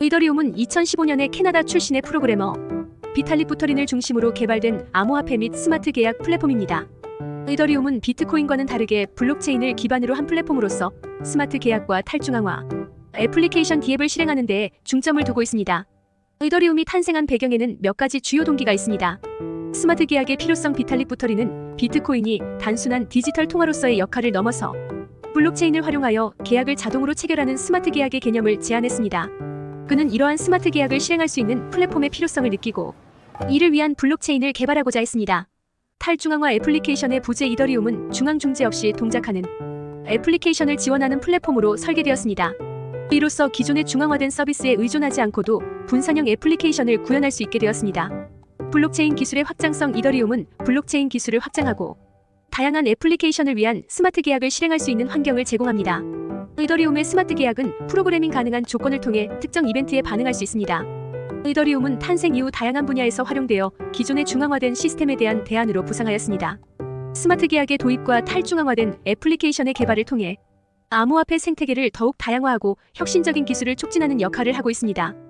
의더리움은 2015년에 캐나다 출신의 프로그래머 비탈릭 부터린을 중심으로 개발된 암호화폐 및 스마트 계약 플랫폼입니다. 의더리움은 비트코인과는 다르게 블록체인을 기반으로 한 플랫폼으로서 스마트 계약과 탈중앙화, 애플리케이션 디앱을 실행하는 데 중점을 두고 있습니다. 의더리움이 탄생한 배경에는 몇 가지 주요 동기가 있습니다. 스마트 계약의 필요성 비탈릭 부터리는 비트코인이 단순한 디지털 통화로서의 역할을 넘어서 블록체인을 활용하여 계약을 자동으로 체결하는 스마트 계약의 개념을 제안했습니다. 그는 이러한 스마트 계약을 실행할 수 있는 플랫폼의 필요성을 느끼고 이를 위한 블록체인을 개발하고자 했습니다. 탈중앙화 애플리케이션의 부재 이더리움은 중앙 중재 없이 동작하는 애플리케이션을 지원하는 플랫폼으로 설계되었습니다. 이로써 기존의 중앙화된 서비스에 의존하지 않고도 분산형 애플리케이션을 구현할 수 있게 되었습니다. 블록체인 기술의 확장성 이더리움은 블록체인 기술을 확장하고 다양한 애플리케이션을 위한 스마트 계약을 실행할 수 있는 환경을 제공합니다. 의더리움의 스마트 계약은 프로그래밍 가능한 조건을 통해 특정 이벤트에 반응할 수 있습니다. 의더리움은 탄생 이후 다양한 분야에서 활용되어 기존의 중앙화된 시스템에 대한 대안으로 부상하였습니다. 스마트 계약의 도입과 탈중앙화된 애플리케이션의 개발을 통해 암호화폐 생태계를 더욱 다양화하고 혁신적인 기술을 촉진하는 역할을 하고 있습니다.